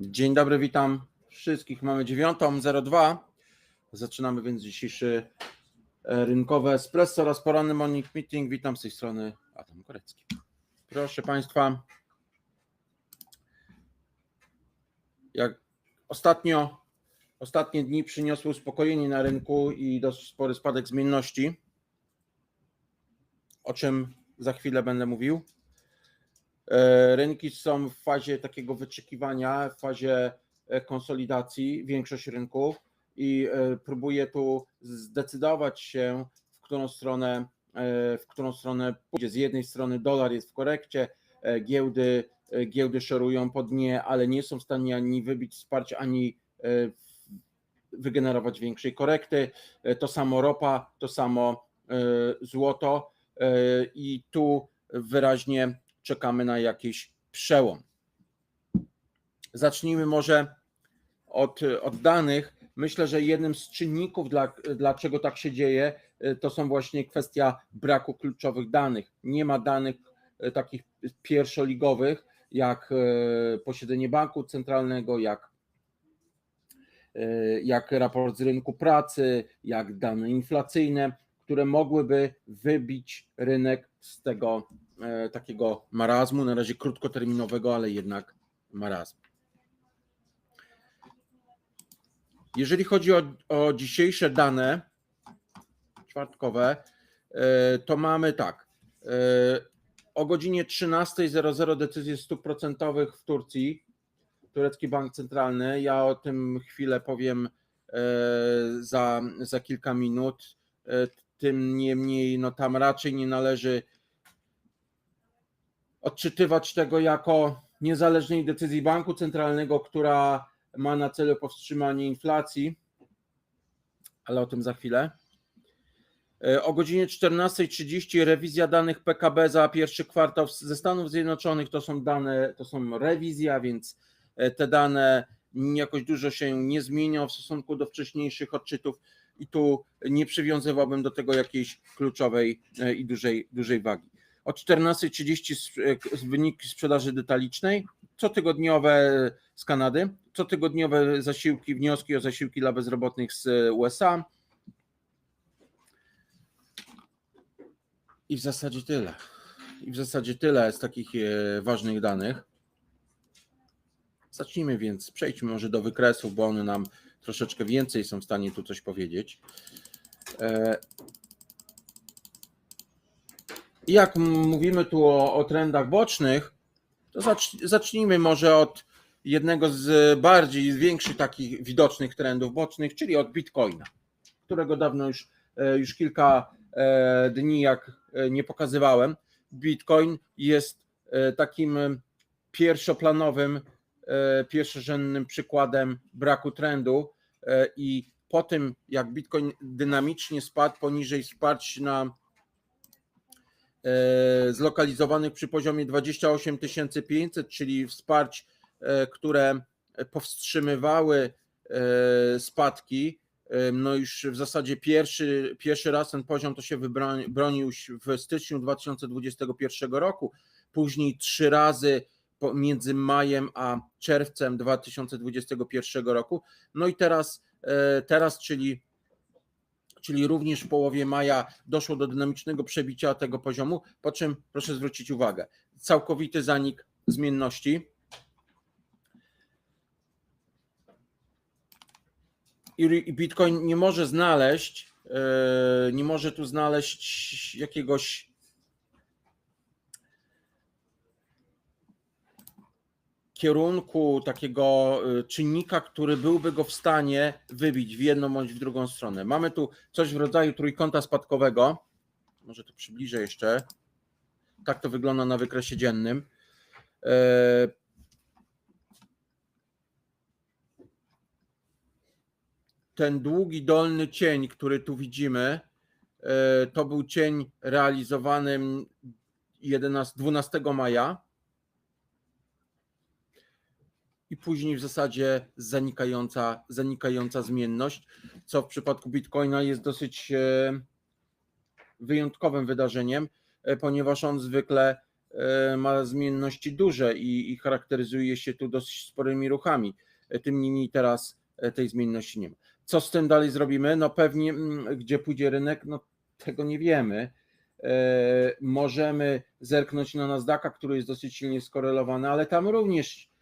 Dzień dobry, witam wszystkich. Mamy 9.02. Zaczynamy więc dzisiejszy e, rynkowy espresso oraz poranny morning meeting. Witam z tej strony Adam Korecki. Proszę Państwa, jak ostatnio, ostatnie dni przyniosły uspokojenie na rynku i dość spory spadek zmienności, o czym za chwilę będę mówił. E, Rynki są w fazie takiego wyczekiwania, w fazie e, konsolidacji, większość rynków i e, próbuje tu zdecydować się, w którą stronę, w którą stronę pójdzie. Z jednej strony dolar jest w korekcie, giełdy, giełdy szorują po dnie, ale nie są w stanie ani wybić wsparcia, ani wygenerować większej korekty. To samo ropa, to samo złoto i tu wyraźnie czekamy na jakiś przełom. Zacznijmy może od, od danych. Myślę, że jednym z czynników, dla, dlaczego tak się dzieje, y, to są właśnie kwestia braku kluczowych danych. Nie ma danych y, takich pierwszoligowych, jak y, posiedzenie banku centralnego, jak, jak raport z rynku pracy, jak dane inflacyjne, które mogłyby wybić rynek z tego e, takiego marazmu, na razie krótkoterminowego, ale jednak marazmu. Jeżeli chodzi o, o dzisiejsze dane czwartkowe, e, to mamy tak. e, O godzinie 13.00 decyzje stóp procentowych w Turcji, turecki bank centralny. Ja o tym chwilę powiem za, za kilka minut. Tym niemniej, no tam raczej nie należy odczytywać tego jako niezależnej decyzji banku centralnego, która ma na celu powstrzymanie inflacji, ale o tym za chwilę. E, O godzinie 14.30 rewizja danych PKB za pierwszy kwartał ze Stanów Zjednoczonych. To są dane, to są rewizja, więc e, te dane jakoś dużo się nie zmienią w stosunku do wcześniejszych odczytów i tu nie przywiązywałbym do tego jakiejś kluczowej e, i dużej, dużej wagi. O 14.30 sp- e, wyniki sprzedaży detalicznej, cotygodniowe z Kanady, cotygodniowe zasiłki, wnioski o zasiłki dla bezrobotnych z USA. I w zasadzie tyle. I w zasadzie tyle z takich e, ważnych danych. Zacznijmy więc, przejdźmy może do wykresów, bo one nam troszeczkę więcej są w stanie tu coś powiedzieć. E, jak mówimy tu o, o trendach bocznych, to zacz- zacznijmy może od jednego z bardziej większych takich widocznych trendów bocznych, czyli od Bitcoina, którego dawno już, e, już kilka e, dni jak nie pokazywałem. Bitcoin jest takim pierwszoplanowym, pierwszorzędnym przykładem braku trendu e, i po tym jak Bitcoin dynamicznie spadł poniżej wsparć na e, zlokalizowanych przy poziomie 28 500, czyli wsparć, e, które powstrzymywały e, spadki. E, No już w zasadzie pierwszy, pierwszy raz ten poziom to się wybroni- bronił w styczniu 2021 roku, później trzy razy między majem a czerwcem 2021 roku. No i teraz, e, teraz czyli czyli również w połowie maja doszło do dynamicznego przebicia tego poziomu, po czym proszę zwrócić uwagę, całkowity zanik zmienności. I Bitcoin nie może znaleźć, e, nie może tu znaleźć jakiegoś kierunku, takiego y, czynnika, który byłby go w stanie wybić w jedną bądź w drugą stronę. Mamy tu coś w rodzaju trójkąta spadkowego. Może to przybliżę jeszcze. Tak to wygląda na wykresie dziennym. E, Ten długi dolny cień, który tu widzimy, e, to był cień realizowany 11, 12 maja i później w zasadzie zanikająca, zanikająca zmienność, co w przypadku Bitcoina jest dosyć e, wyjątkowym wydarzeniem, e, ponieważ on zwykle e, ma zmienności duże i, i charakteryzuje się tu dosyć sporymi ruchami. Tym niemniej teraz tej zmienności nie ma. Co z tym dalej zrobimy? No pewnie, mm, gdzie pójdzie rynek, no tego nie wiemy. Możemy zerknąć na Nasdaqa, który jest dosyć silnie skorelowany, ale tam również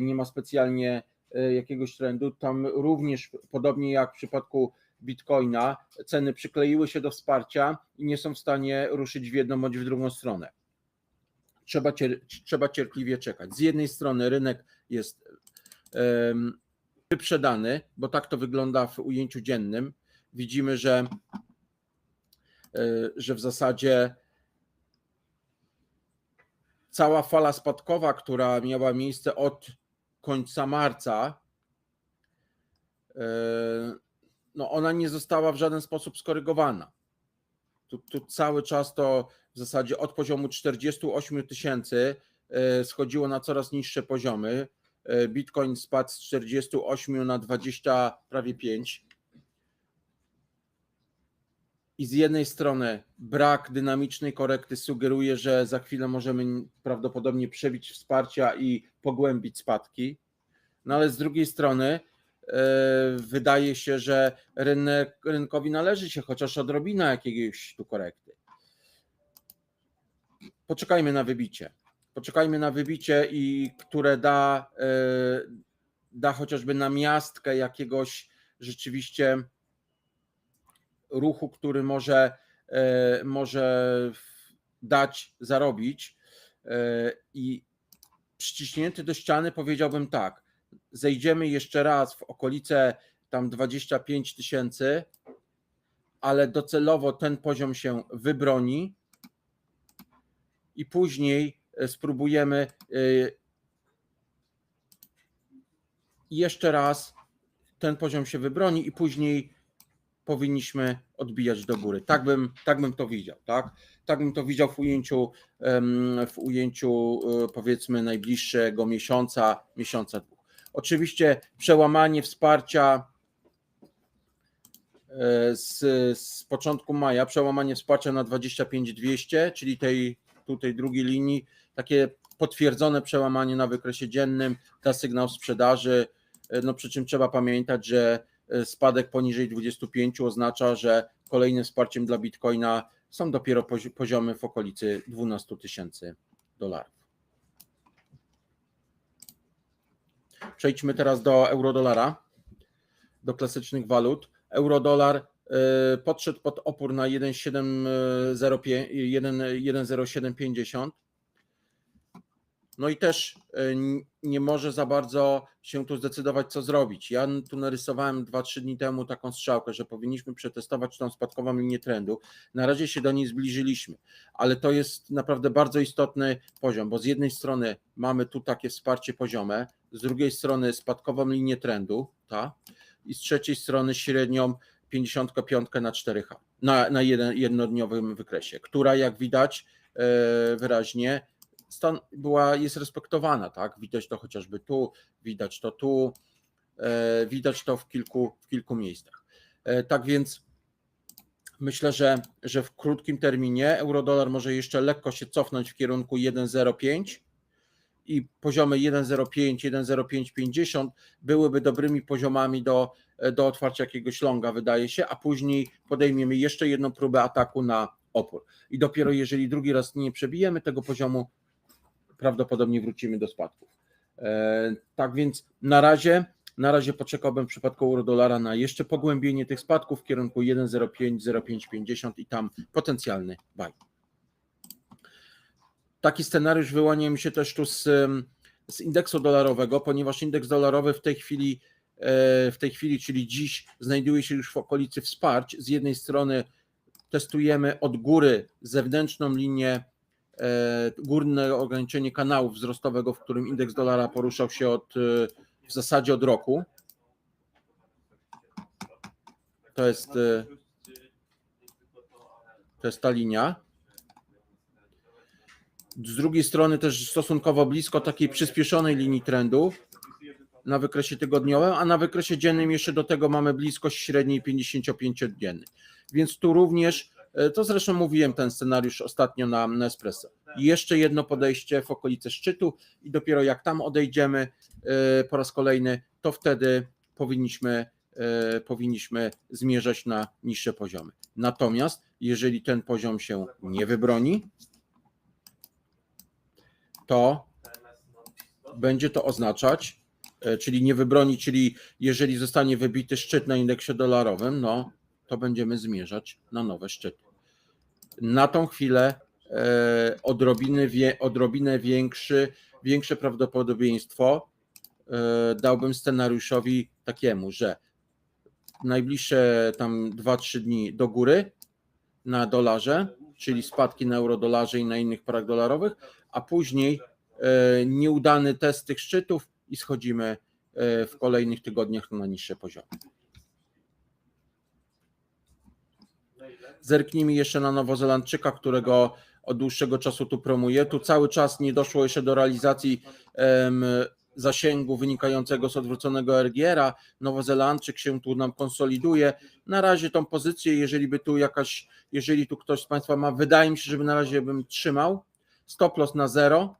nie ma specjalnie e, jakiegoś trendu. Tam również, podobnie jak w przypadku Bitcoina, ceny przykleiły się do wsparcia i nie są w stanie ruszyć w jedną bądź w drugą stronę. Trzeba, cier- trzeba cierpliwie czekać. Z jednej strony rynek jest em, wyprzedany, bo tak to wygląda w ujęciu dziennym. Widzimy, że, e, że w zasadzie cała fala spadkowa, która miała miejsce od końca marca, e, no ona nie została w żaden sposób skorygowana. Tu, tu cały czas to w zasadzie od poziomu 48 tysięcy e, schodziło na coraz niższe poziomy. E, Bitcoin spadł z 48 na 20, prawie 5. I z jednej strony brak dynamicznej korekty sugeruje, że za chwilę możemy prawdopodobnie przebić wsparcia i pogłębić spadki. No ale z drugiej strony e, wydaje się, że rynek, rynkowi należy się chociaż odrobina jakiegoś tu korekty. Poczekajmy na wybicie. Poczekajmy na wybicie i które da, e, da chociażby namiastkę jakiegoś rzeczywiście ruchu, który może, e, może dać zarobić. E, I przyciśnięty do ściany powiedziałbym tak, zejdziemy jeszcze raz w okolice tam 25 tysięcy, ale docelowo ten poziom się wybroni i później e, spróbujemy jeszcze raz ten poziom się wybroni i później powinniśmy odbijać do góry. Tak bym, tak bym to widział, tak? Tak bym to widział w ujęciu, w ujęciu e, powiedzmy najbliższego miesiąca, miesiąca dwóch. Oczywiście przełamanie wsparcia e, z, z początku maja, przełamanie wsparcia na 25200, czyli tej tutaj drugiej linii, takie potwierdzone przełamanie na wykresie dziennym, da sygnał sprzedaży, E, no przy czym trzeba pamiętać, że spadek poniżej 25 oznacza, że kolejnym wsparciem dla Bitcoina są dopiero pozi- poziomy w okolicy 12 tysięcy dolarów. Przejdźmy teraz do eurodolara, do klasycznych walut. Eurodolar e, podszedł pod opór na 1,705 1 1,0750. No i też e, nie może za bardzo się tu zdecydować, co zrobić. Ja tu narysowałem 2-3 dni temu taką strzałkę, że powinniśmy przetestować tą spadkową linię trendu. Na razie się do niej zbliżyliśmy, ale to jest naprawdę bardzo istotny poziom, bo z jednej strony mamy tu takie wsparcie poziome, z drugiej strony spadkową linię trendu, ta, i z trzeciej strony średnią 55 na 4H, na, na jednodniowym wykresie, która jak widać e, wyraźnie stan była, jest respektowana, tak? Widać to chociażby tu, widać to tu, e, widać to w kilku, w kilku miejscach. E, tak więc myślę, że, że w krótkim terminie eurodolar może jeszcze lekko się cofnąć w kierunku 1,05 i poziomy 1,05, 1,0550 byłyby dobrymi poziomami do, do otwarcia jakiegoś longa, wydaje się, a później podejmiemy jeszcze jedną próbę ataku na opór. I dopiero jeżeli drugi raz nie przebijemy tego poziomu, prawdopodobnie wrócimy do spadków. E, Tak więc na razie, na razie poczekałbym w przypadku euro-dolara na jeszcze pogłębienie tych spadków w kierunku 1,05, 0,550 i tam potencjalny buy. Taki scenariusz wyłania mi się też tu z, z indeksu dolarowego, ponieważ indeks dolarowy w tej chwili, e, w tej chwili, czyli dziś, znajduje się już w okolicy wsparć. Z jednej strony testujemy od góry zewnętrzną linię górne ograniczenie kanału wzrostowego, w którym indeks dolara poruszał się od e, w zasadzie od roku. To jest, e, to jest ta linia. Z drugiej strony też stosunkowo blisko takiej przyspieszonej linii trendu na wykresie tygodniowym, a na wykresie dziennym jeszcze do tego mamy bliskość średniej 55-dziennej. Więc tu również E, To zresztą mówiłem ten scenariusz ostatnio na na Espresso. I Jeszcze jedno podejście w okolice szczytu i dopiero jak tam odejdziemy e, po raz kolejny, to wtedy powinniśmy, e, powinniśmy zmierzać na niższe poziomy. Natomiast jeżeli ten poziom się nie wybroni, to będzie to oznaczać, e, czyli nie wybroni, czyli jeżeli zostanie wybity szczyt na indeksie dolarowym, no to będziemy zmierzać na nowe szczyty. Na tą chwilę e, odrobiny, wie, odrobinę większy, większe prawdopodobieństwo e, dałbym scenariuszowi takiemu, że najbliższe tam 2-3 dni do góry na dolarze, czyli spadki na eurodolarze i na innych parach dolarowych, a później e, nieudany test tych szczytów i schodzimy w kolejnych tygodniach na niższe poziomy. Zerknijmy jeszcze na Nowozelandczyka, którego od dłuższego czasu tu promuję. Tu cały czas nie doszło jeszcze do realizacji em, zasięgu wynikającego z odwróconego RGR-a. Nowozelandczyk się tu nam konsoliduje. Na razie tą pozycję, jeżeli by tu jakaś, jeżeli tu ktoś z Państwa ma, wydaje mi się, żeby na razie bym trzymał. Stop loss na zero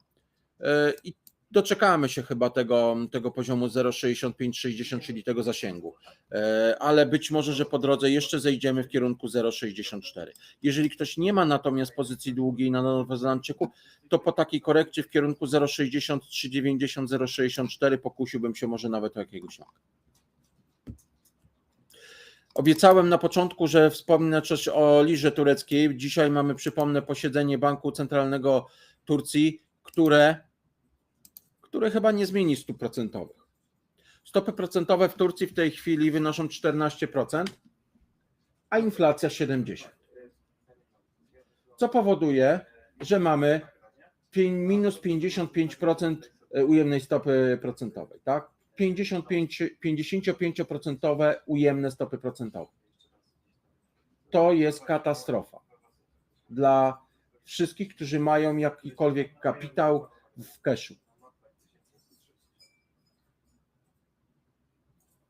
e, i doczekamy się chyba tego, tego poziomu 0,6560, czyli tego zasięgu. E, Ale być może, że po drodze jeszcze zejdziemy w kierunku 0,64. Jeżeli ktoś nie ma natomiast pozycji długiej na Nowozelandczyku, to po takiej korekcie w kierunku 0,6390, 0,64 pokusiłbym się może nawet o jakiegoś longa. Obiecałem na początku, że wspomnę coś o lirze tureckiej. Dzisiaj mamy, przypomnę, posiedzenie Banku Centralnego Turcji, które, które chyba nie zmieni stóp procentowych. Stopy procentowe w Turcji w tej chwili wynoszą 14%, a inflacja 70%. Co powoduje, że mamy minus 55% ujemnej stopy procentowej, tak? 55, 55% ujemne stopy procentowe. To jest katastrofa dla wszystkich, którzy mają jakikolwiek kapitał w cashu.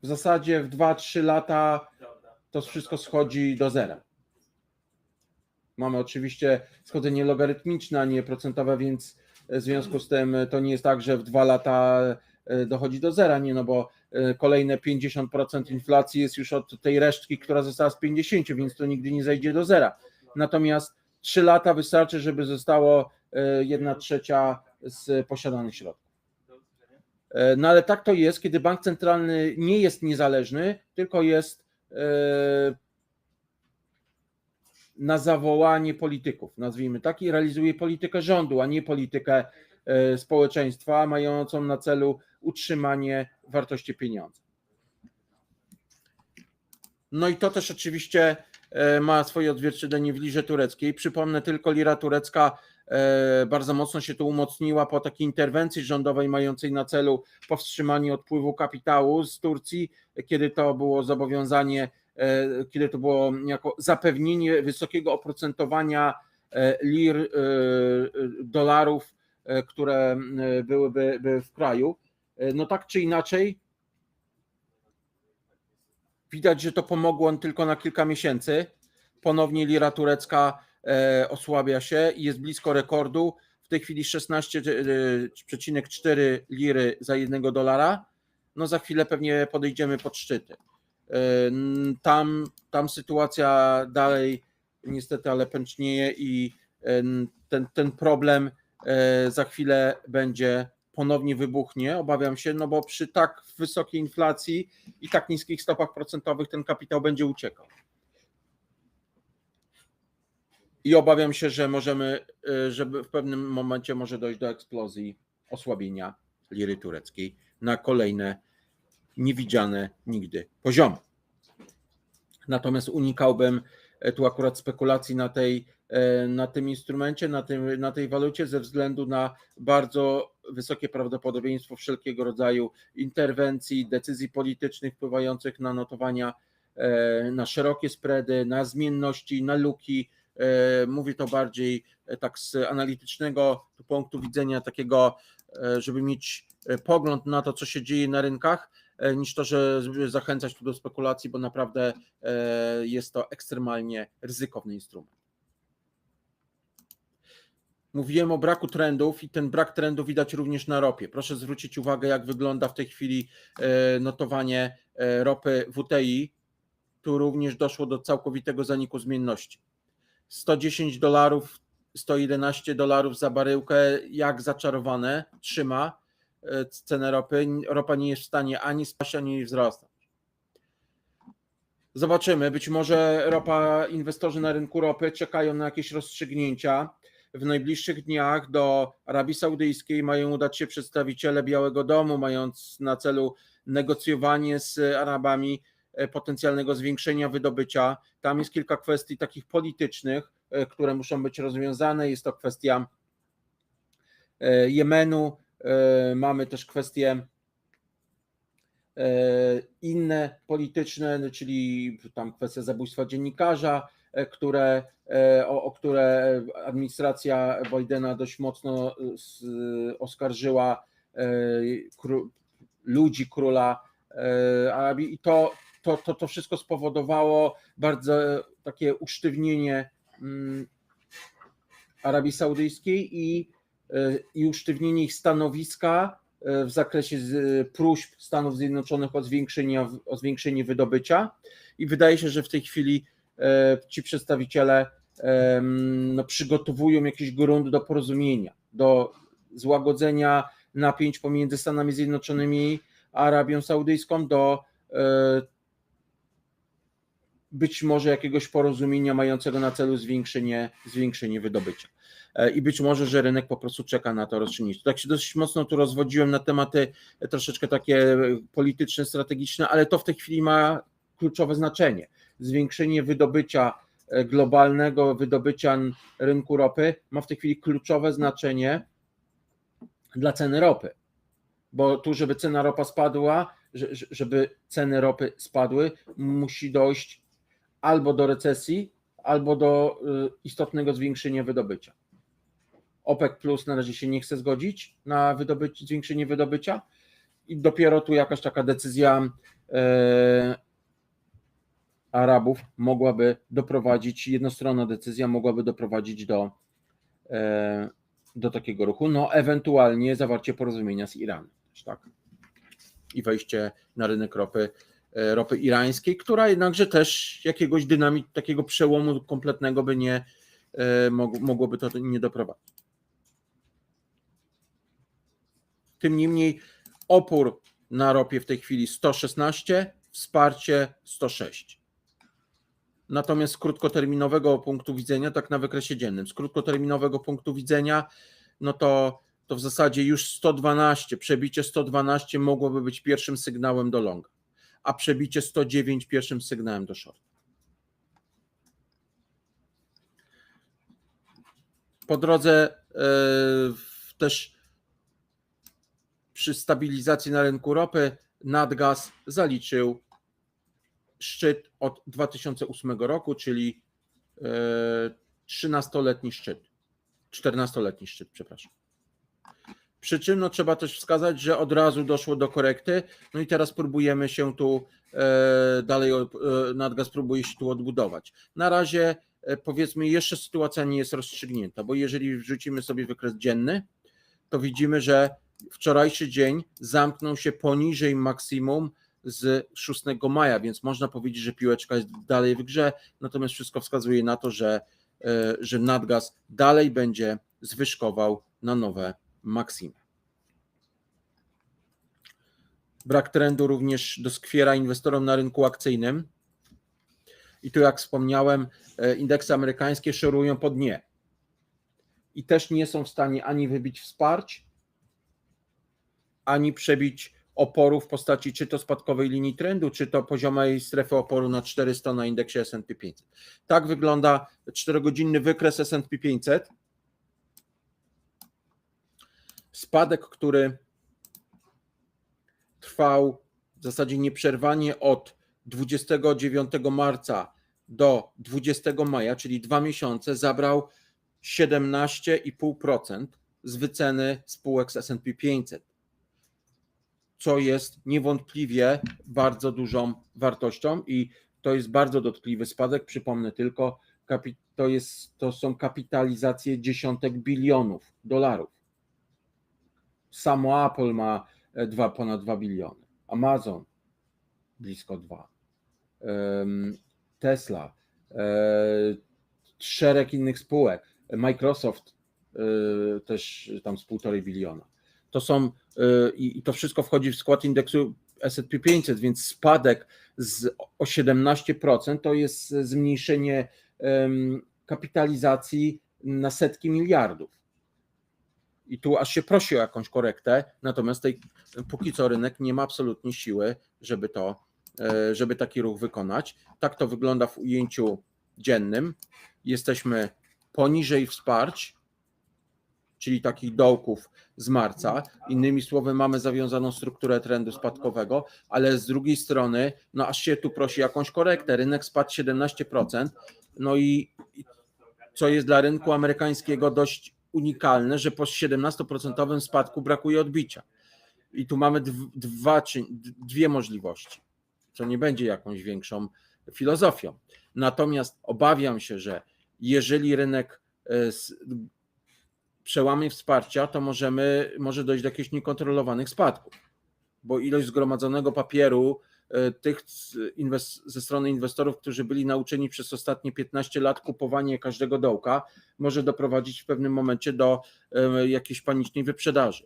W zasadzie w 2-3 lata to wszystko schodzi do zera. Mamy oczywiście schodzenie logarytmiczne, a nie procentowe, więc w związku z tym to nie jest tak, że w dwa lata e, dochodzi do zera, nie, no bo e, kolejne 50% inflacji jest już od tej resztki, która została z 50, więc to nigdy nie zejdzie do zera. Natomiast 3 lata wystarczy, żeby zostało 1 trzecia z posiadanych środków. E, No ale tak to jest, kiedy bank centralny nie jest niezależny, tylko jest e, na zawołanie polityków, nazwijmy tak, i realizuje politykę rządu, a nie politykę e, społeczeństwa mającą na celu utrzymanie wartości pieniądza. No i to też oczywiście ma swoje odzwierciedlenie w lirze tureckiej. Przypomnę tylko, lira turecka bardzo mocno się tu umocniła po takiej interwencji rządowej mającej na celu powstrzymanie odpływu kapitału z Turcji, kiedy to było zobowiązanie, e, kiedy to było jako zapewnienie wysokiego oprocentowania e, lir, e, e, dolarów, e, które e, byłyby by w kraju. E, No tak czy inaczej, widać, że to pomogło tylko na kilka miesięcy. Ponownie lira turecka e, osłabia się i jest blisko rekordu. W tej chwili 16,4 liry za jednego dolara. No za chwilę pewnie podejdziemy pod szczyty. E, Tam, tam sytuacja dalej niestety, ale pęcznieje i e, ten, ten problem e, za chwilę będzie ponownie wybuchnie, obawiam się, no bo przy tak wysokiej inflacji i tak niskich stopach procentowych ten kapitał będzie uciekał. I obawiam się, że możemy, y, żeby w pewnym momencie może dojść do eksplozji osłabienia liry tureckiej na kolejne niewidziane nigdy poziomy. Natomiast unikałbym e, tu akurat spekulacji na, tej, e, na tym instrumencie, na, tym, na tej walucie ze względu na bardzo wysokie prawdopodobieństwo wszelkiego rodzaju interwencji, decyzji politycznych wpływających na notowania, e, na szerokie spready, na zmienności, na luki. E, Mówię to bardziej e, tak z analitycznego punktu widzenia, takiego, e, żeby mieć pogląd na to, co się dzieje na rynkach niż to, że zachęcać tu do spekulacji, bo naprawdę jest to ekstremalnie ryzykowny instrument. Mówiłem o braku trendów i ten brak trendów widać również na ropie. Proszę zwrócić uwagę, jak wygląda w tej chwili notowanie ropy WTI. Tu również doszło do całkowitego zaniku zmienności. 110 dolarów, 111 dolarów za baryłkę, jak zaczarowane, trzyma e, cenę ropy. Ropa nie jest w stanie ani spaść, ani wzrastać. Zobaczymy. Być może ropa, inwestorzy na rynku ropy czekają na jakieś rozstrzygnięcia w najbliższych dniach do Arabii Saudyjskiej mają udać się przedstawiciele Białego Domu, mając na celu negocjowanie z Arabami potencjalnego zwiększenia wydobycia. Tam jest kilka kwestii takich politycznych, e, które muszą być rozwiązane. Jest to kwestia e, Jemenu, mamy też kwestie inne polityczne, czyli tam kwestia zabójstwa dziennikarza, E, które, e, o, o które administracja Bidena dość mocno e, oskarżyła ludzi króla i to, to, to, to wszystko spowodowało bardzo takie usztywnienie mm, Arabii Saudyjskiej i, i usztywnienie ich stanowiska w zakresie próśb Stanów Zjednoczonych o zwiększenie, o zwiększenie wydobycia. I wydaje się, że w tej chwili E, ci przedstawiciele no, przygotowują jakiś grunt do porozumienia, do złagodzenia napięć pomiędzy Stanami Zjednoczonymi a Arabią Saudyjską, do e, być może jakiegoś porozumienia mającego na celu zwiększenie, zwiększenie wydobycia. E, I być może, że rynek po prostu czeka na to rozstrzygnięcie. Tak się dosyć mocno tu rozwodziłem na tematy troszeczkę takie polityczne, strategiczne, ale to w tej chwili ma kluczowe znaczenie zwiększenie wydobycia e, globalnego, wydobycia rynku ropy ma w tej chwili kluczowe znaczenie dla ceny ropy. Bo tu, żeby cena ropa spadła, żeby ceny ropy spadły, musi dojść albo do recesji, albo do e, istotnego zwiększenia wydobycia. OPEC Plus na razie się nie chce zgodzić na wydobycie, zwiększenie wydobycia i dopiero tu jakaś taka decyzja e, Arabów mogłaby doprowadzić, jednostronna decyzja mogłaby doprowadzić do, e, do takiego ruchu, no ewentualnie zawarcie porozumienia z Iranem, tak? I wejście na rynek ropy, ropy irańskiej, która jednakże też jakiegoś dynamiku, takiego przełomu kompletnego by nie e, mogłoby to nie doprowadzić. Tym niemniej opór na ropie w tej chwili 116, wsparcie 106. Natomiast z krótkoterminowego punktu widzenia, tak na wykresie dziennym, z krótkoterminowego punktu widzenia, no to, to w zasadzie już 112, przebicie 112 mogłoby być pierwszym sygnałem do longa, a przebicie 109 pierwszym sygnałem do short. Po drodze yy, też przy stabilizacji na rynku ropy Nadgaz zaliczył szczyt od 2008 roku, czyli 13-letni e, szczyt. 14-letni szczyt, przepraszam. Przy czym no, trzeba też wskazać, że od razu doszło do korekty, no i teraz próbujemy się tu e, dalej, e, Nadgaz próbuje się tu odbudować. Na razie powiedzmy jeszcze sytuacja nie jest rozstrzygnięta, bo jeżeli wrzucimy sobie wykres dzienny, to widzimy, że wczorajszy dzień zamknął się poniżej maksimum z 6 maja, więc można powiedzieć, że piłeczka jest dalej w grze, natomiast wszystko wskazuje na to, że, e, że nadgaz dalej będzie zwyżkował na nowe maksimy. Brak trendu również doskwiera inwestorom na rynku akcyjnym. I tu, jak wspomniałem, e, indeksy amerykańskie szorują po dnie. I też nie są w stanie ani wybić wsparć, ani przebić oporu w postaci czy to spadkowej linii trendu, czy to poziomej strefy oporu na 400 na indeksie S&P 500. Tak wygląda 4-godzinny wykres S&P 500. Spadek, który trwał w zasadzie nieprzerwanie od 29 marca do 20 maja, czyli dwa miesiące, zabrał 17,5% z wyceny spółek z S&P 500 co jest niewątpliwie bardzo dużą wartością i to jest bardzo dotkliwy spadek. Przypomnę tylko, to, jest, to są kapitalizacje dziesiątek bilionów dolarów. Samo Apple ma e, dwa, ponad 2 biliony, Amazon blisko 2, em, Tesla, e, szereg innych spółek, Microsoft e, też tam z półtorej biliona. To są i to wszystko wchodzi w skład indeksu S&P 500, więc spadek z o 17% to jest zmniejszenie kapitalizacji na setki miliardów. I tu aż się prosi o jakąś korektę, natomiast tej, póki co rynek nie ma absolutnie siły, żeby to, e, żeby taki ruch wykonać. Tak to wygląda w ujęciu dziennym. Jesteśmy poniżej wsparć, czyli takich dołków z marca. Innymi słowy, mamy zawiązaną strukturę trendu spadkowego, ale z drugiej strony, no aż się tu prosi jakąś korektę. Rynek spadł 17%, no i i co jest dla rynku amerykańskiego dość unikalne, że po 17% spadku brakuje odbicia. I tu mamy dw- dwa, dwie możliwości, co nie będzie jakąś większą filozofią. Natomiast obawiam się, że jeżeli rynek e, przełamie wsparcia, to możemy, może dojść do jakichś niekontrolowanych spadków, bo ilość zgromadzonego papieru tych z- inwes- ze strony inwestorów, którzy byli nauczeni przez ostatnie 15 lat kupowanie każdego dołka, może doprowadzić w pewnym momencie do e, jakiejś panicznej wyprzedaży.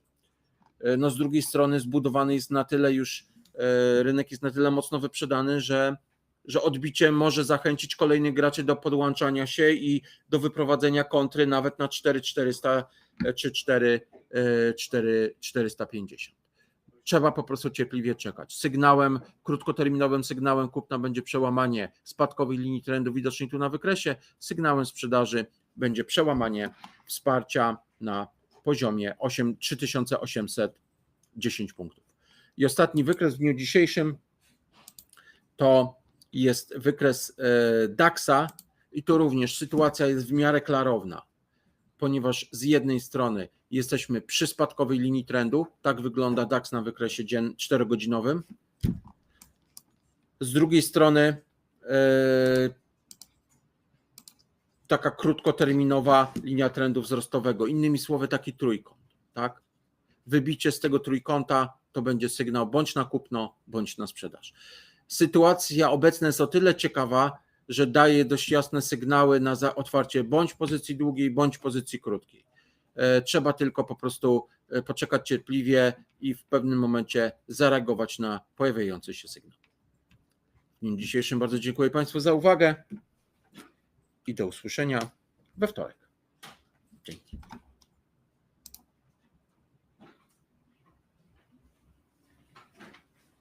E, No z drugiej strony zbudowany jest na tyle już, e, rynek jest na tyle mocno wyprzedany, że, że odbicie może zachęcić kolejnych graczy do podłączania się i do wyprowadzenia kontry nawet na 4400 e, czy 4, e, 4, 450. Trzeba po prostu cierpliwie czekać. Sygnałem, krótkoterminowym sygnałem kupna będzie przełamanie spadkowej linii trendu widocznej tu na wykresie. Sygnałem sprzedaży będzie przełamanie wsparcia na poziomie 8, 3810 punktów. I ostatni wykres w dniu dzisiejszym to jest wykres e, DAX-a i tu również sytuacja jest w miarę klarowna, ponieważ z jednej strony jesteśmy przy spadkowej linii trendu, tak wygląda DAX na wykresie dzien 4-godzinowym. Z drugiej strony e, taka krótkoterminowa linia trendu wzrostowego, innymi słowy taki trójkąt, tak? Wybicie z tego trójkąta to będzie sygnał bądź na kupno, bądź na sprzedaż. Sytuacja obecna jest o tyle ciekawa, że daje dość jasne sygnały na otwarcie bądź pozycji długiej, bądź pozycji krótkiej. E, Trzeba tylko po prostu e, poczekać cierpliwie i w pewnym momencie zareagować na pojawiający się sygnał. W dniu dzisiejszym bardzo dziękuję Państwu za uwagę i do usłyszenia we wtorek. Dzięki.